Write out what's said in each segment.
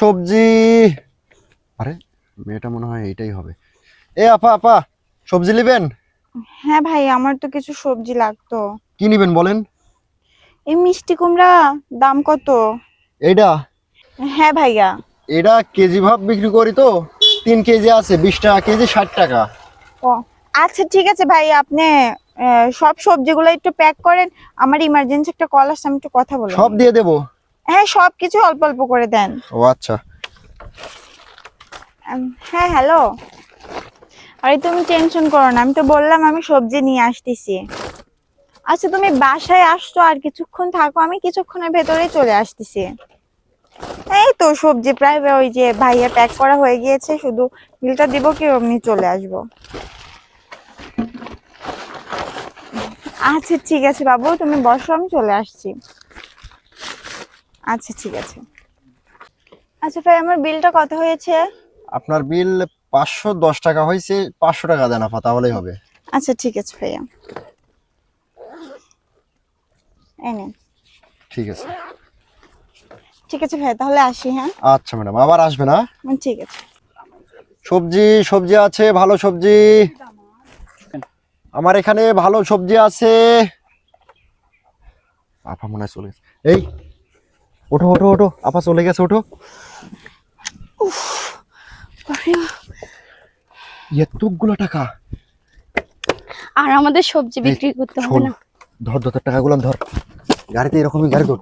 সবজি। আরে মেয়েটা মনে হয় এইটাই হবে। এ আপা আপা সবজি নেবেন? হ্যাঁ ভাই আমার তো কিছু সবজি লাগতো। কি নেবেন বলেন? এই মিষ্টি কুমড়া দাম কত? এইটা হ্যাঁ ভাইয়া। এটা কেজি ভাব বিক্রি করি তো। তিন কেজি আছে বিশ টাকা কেজি ষাট টাকা। ও আচ্ছা ঠিক আছে ভাই আপনি সব সবজিগুলো একটু প্যাক করেন। আমার ইমার্জেন্সি একটা কল আসছে আমি একটু কথা বলব সব দিয়ে দেবো। হ্যাঁ সবকিছু অল্প অল্প করে দেন। ও আচ্ছা। হ্যাঁ হ্যালো। আরে তুমি টেনশন করো না আমি তো বললাম আমি সবজি নিয়ে আসতেছি। আচ্ছা তুমি বাসায় আসছো আর কিছুক্ষণ থাকো আমি কিছুক্ষণের ভেতরেই চলে আসতেছি। এই তো সবজি প্রায় ওই যে ভাইয়া প্যাক করা হয়ে গিয়েছে শুধু বিলটা দিব কি অমনি চলে আসব। আচ্ছা ঠিক আছে বাবু তুমি বসো আমি চলে আসছি। আচ্ছা ঠিক আছে। আচ্ছা ভাই আমার বিলটা কত হয়েছে? আপনার বিল পাঁচশো দশ টাকা হয়েছে পাঁচশো টাকা দেন আপা তাহলেই হবে। আচ্ছা ঠিক আছে ভাইয়া। এই নিন। ঠিক আছে। ঠিক আছে ভাইয়া তাহলে আসি হ্যাঁ? আচ্ছা ম্যাডাম আবার আসবে না? ঠিক আছে। সবজি সবজি আছে ভালো সবজি। আমার এখানে ভালো সবজি আছে। আপা মনে হয় চলে গেছে। এই ওঠো ওঠো ওঠো। আপা চলে গেছে ওঠো। এতগুলো টাকা। আর আমাদের সবজি বিক্রি করতে হবে না। ধর ধর টাকাগুলো ধর। গাড়িতে এরকমই গাড়ি ধর।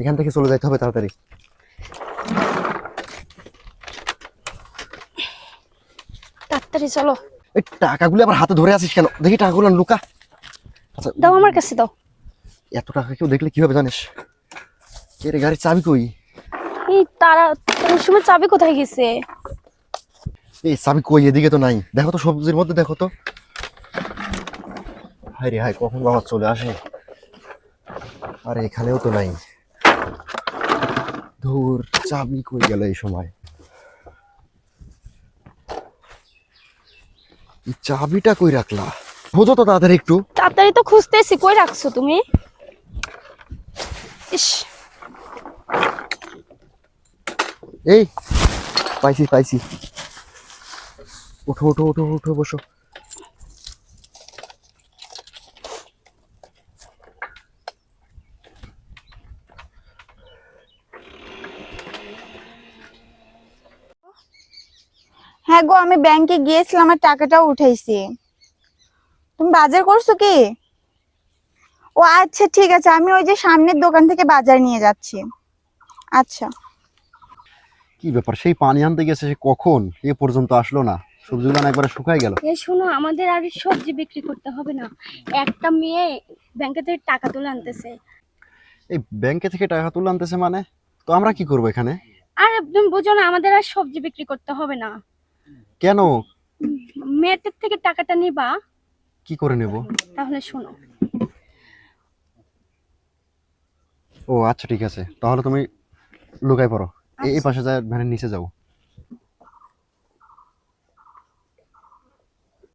এখান থেকে চলে যাইতে হবে তাড়াতাড়ি। তাড়াতাড়ি চলো। এই টাকাগুলো আবার হাতে ধরে আছিস কেন? দেখি টাকাগুলো লুকা। আচ্ছা দাও আমার কাছে দাও। এত টাকা কেউ দেখলে কি হবে জানিস? কে রে গাড়ির চাবি কই? এই তারা তার সময় চাবি কোথায় গেছে? এই চাবি কই? এদিকে তো নাই। দেখো তো সবজির মধ্যে দেখো তো। হায় রে হায় কখন বাবা চলে আসে? আরে এখানেও তো নাই। ধুর চাবি কই গেল এই সময়? এই চাবিটা কই রাখলা? বোঝো তো তাড়াতাড়ি একটু। তাড়াতাড়ি তো খুঁজতেছি কই রাখছো তুমি? ইস। এই, পাইছি পাইছি। উঠো উঠো উঠো উঠো, বসো। হ্যাঁ গো, আমি ব্যাংকে গিয়েছিলাম আর টাকাটাও উঠাইছি। তুমি বাজার করছ কি? ও আচ্ছা ঠিক আছে। আমি ওই যে সামনের দোকান থেকে বাজার নিয়ে যাচ্ছি। আচ্ছা। কি ব্যাপার? সেই পানি আনতে গেছে সে কখন? এ পর্যন্ত আসলো না। সবজিগুলো একবারে শুকাই গেল। এই শোনো আমাদের আর সবজি বিক্রি করতে হবে না। একটা মেয়ে ব্যাংকে থেকে টাকা তুলে আনতেছে। এই ব্যাংকে থেকে টাকা তুলে আনতেছে মানে? তো আমরা কি করব এখানে? আর তুমি বুঝো না আমাদের আর সবজি বিক্রি করতে হবে না। কেন? মেয়েদের থেকে টাকাটা নিবা। কি করে নেব? তাহলে শোনো। ও আচ্ছা ঠিক আছে। তাহলে তুমি লুকাই পড়ো। এই পাশে যায় ভ্যানের নিচে যাও।